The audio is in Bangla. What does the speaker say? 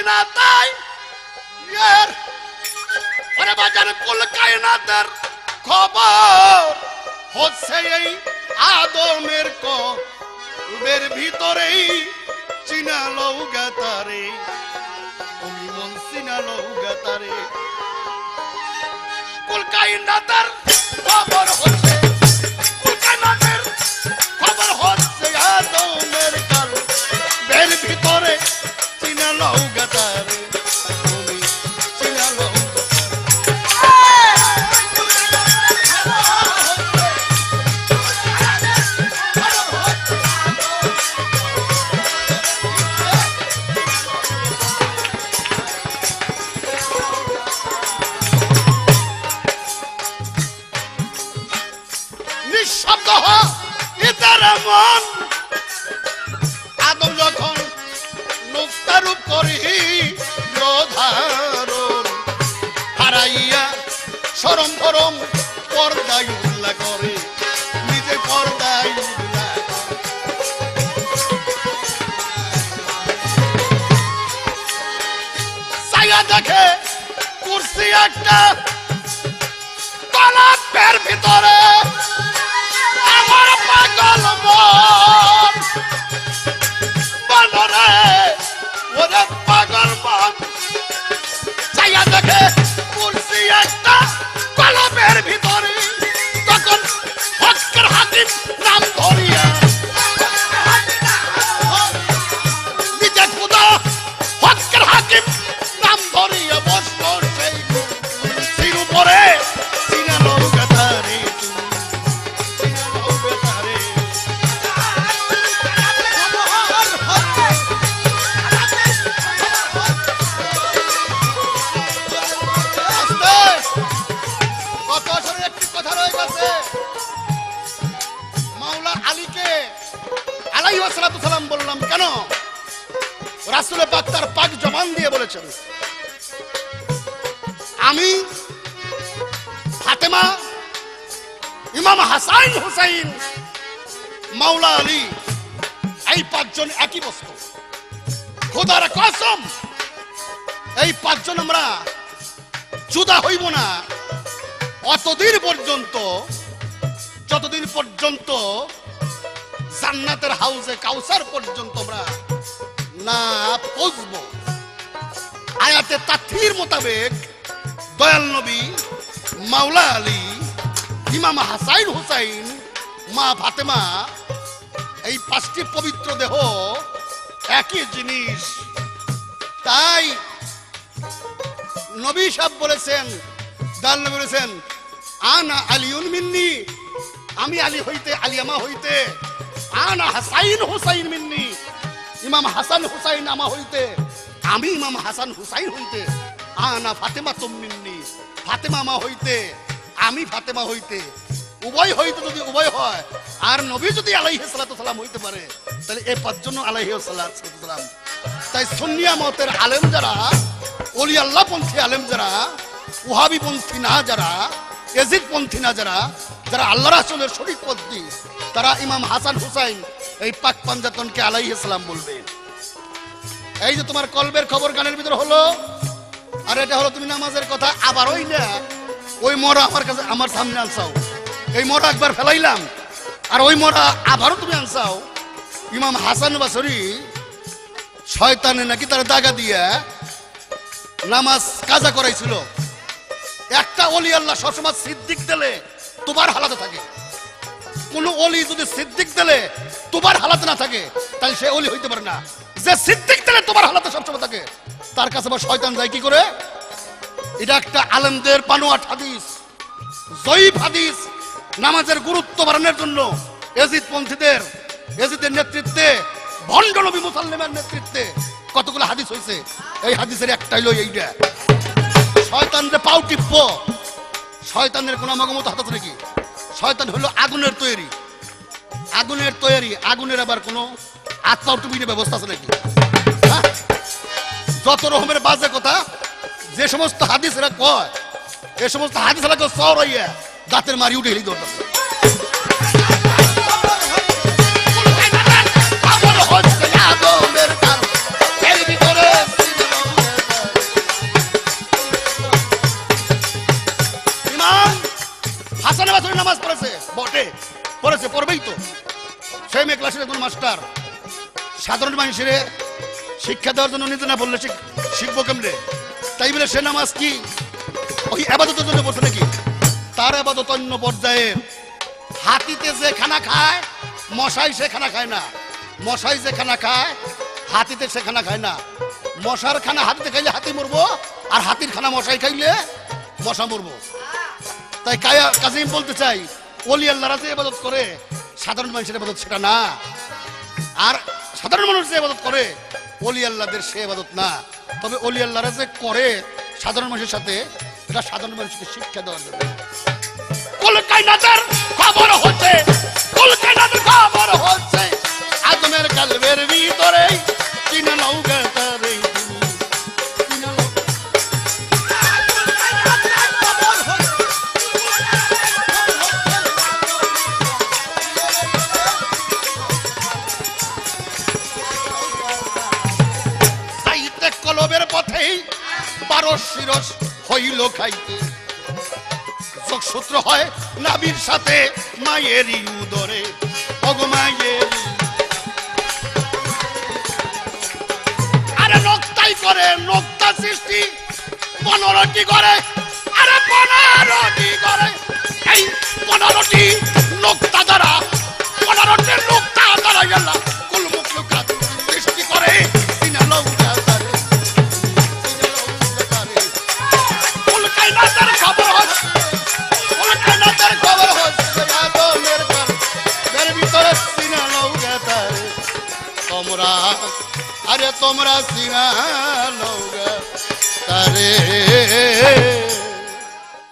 না তাই এর ওরে বাজার কুল কায়নাতের খবর হচ্ছে এই আদমের কবের ভিতরেই। চিনালো গাতারে তুমি মন চিনালো গাতারে কুল কায়নাতের খবর নিঃশব্দ হ ইতার মন। আদম যখন নুক্তারূপ করি ধারণ হারাইয়া সরম ফরম পর্দায় উল্লা করে, নিজে পর্দায় দেখে কুর্সি একটা আলাই সালাম বললাম, কেন? রাসুলে পাক তার পাক জবান দিয়ে বলেছেন, আমি ফাতেমা ইমাম হাসান হুসাইন, মাওলা আলী, এই পাঁচজন একই বস্তু। খোদার কসম, এই পাঁচজন আমরা জুদা হইব না। অতদিন পর্যন্ত, যতদিন পর্যন্ত জান্নাতের হাউসে কাউসার পর্যন্ত আমরা না পৌঁছবো। আয়াতে তাথির মোতাবেক দয়াল নবী, মাওলা আলী, ইমাম হাসাইন হুসাইন, মা ফাতেমা, এই পাঁচটি পবিত্র দেহ একই জিনিস। তাই নবী সাহেব বলেছেন দাল নবী বলেছেন, আনা আলিউন মিন্নি, আমি আলী হইতে আলিয়ামা হইতে আনা হাসাইন হুসাইন মিন্নি। ইমাম হাসান হুসাইন আমা হইতে। আমি ইমাম হাসান হুসাইন হইতে। আনা ফাতেমা তুম মিন্নি। ফাতেমা মা হইতে। আমি ফাতেমা হইতে। উভয় হইতে যদি উভয় হয়, আর নবী যদি আলাইহি সালাতু সালাম হইতে পারে, তাহলে এ পাঁচজন আলাইহি সালাতু সালাম। তাই সুন্নিয়া মতের আলেম যারা অলি আল্লাহ পন্থী আলেম যারা, ওহাবি পন্থী না যারা, এজিদ পন্থী না যারা যারা আল্লাহ রাসুলের শরীফ পন্থী, তারা ইমাম হাসান হুসাইন এই পাক পাঞ্জাতনকে আলাই সালাম বলবে। এই যে তোমার কলবের খবর গানের ভিতরে হলো, আর এটা হলো তুমি নামাজের কথা, আবার ওই না ওই মরা আমার কাছে আমার সামনে আনসাও এই মরা একবার ফেলাইলাম, আর ওই মরা আবারও তুমি আনসাও ইমাম হাসান বা বাসরি শয়তানে নাকি তার দাগা দিয়া নামাজ কাজা করাইছিল। একটা অলি আল্লাহ সবসময় সিদ্দিক দিলে তোমার হালাতে থাকে। কোন অলি যদি সিদ্দিক দিলে তোমার হালাতে না থাকে, তাহলে সে অলি হইতে পারে না। যে সিদ্দিক দিলে তোমার হালাতে সবসময় থাকে, তার কাছে আবার শয়তান যায় কি করে? এটা একটা আলেমদের পানোয়াট হাদিস, জয়ীফ হাদিস। নামাজের গুরুত্ব বাড়ানোর জন্য এজিদ পন্থীদের এজিদের নেতৃত্বে, ভণ্ড নবী মুসাল্লিমের নেতৃত্বে কতগুলো হাদিস হয়েছে এই হাদিসের একটাই লই এইটা। শয়তানরে পাও টিপ্প শয়তানের কোন মগমত হাত আছে নাকি? শয়তান হলো আগুনের তৈরি। আগুনের তৈরি, আগুনের আবার কোনো আত্মা টুপিনের ব্যবস্থা আছে নাকি? হ্যাঁ? যত রকমের বাজে কথা, যে সমস্ত হাদিস এরা কয়, এ সমস্ত হাদিস সর সরাইয়া দাঁতের মারি উঠে হেলি আসরে নামাজ পড়েছে বটে পড়েছে পড়বেই তো সেই মেয়ে ক্লাসের একজন মাস্টার সাধারণ মানুষের শিক্ষা দেওয়ার জন্য নিতে না বললে শিখব কেমনে? তাই বলে সে নামাজ কি? ওই আবাদতের জন্য বলছে নাকি? তার আবাদত অন্য পর্যায়ে। হাতিতে যে খানা খায়, মশাই সে খানা খায় না। মশাই যে খানা খায়, হাতিতে সে খানা খায় না। মশার খানা হাতিতে খাইলে হাতি মরবো, আর হাতির খানা মশাই খাইলে মশা মরবো। তাই কায়া কাজিম বলতে চাই, ওলি আল্লাহরা যে ইবাদত করে, সাধারণ মানুষের ইবাদত সেটা না। আর সাধারণ মানুষ যে ইবাদত করে, ওলি আল্লাহদের সে এবাদত না। তবে ওলি আল্লাহরা যে করে সাধারণ মানুষের সাথে, এটা সাধারণ মানুষকে শিক্ষা দেওয়ার জন্য। কলকাইনাতের খবর হচ্ছে কলকাইনাতের খবর হচ্ছে, আদমের কালবের ভিতরে বারো শিরস হইল খাইতে। যোগসূত্র হয় নাবির সাথে মায়েরই উদরে অগমায়ের আরে নক্তাই করে, নক্তা সৃষ্টি। পনেরোটি করে আরে পনেরোটি করে এই পনেরোটি নোক্তা দ্বারা তোমরা সিনা নৌগা তারে